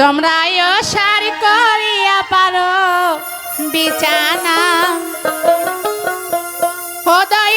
তোমরা সার করিয়া পারো বিছানা। হৃদয়ার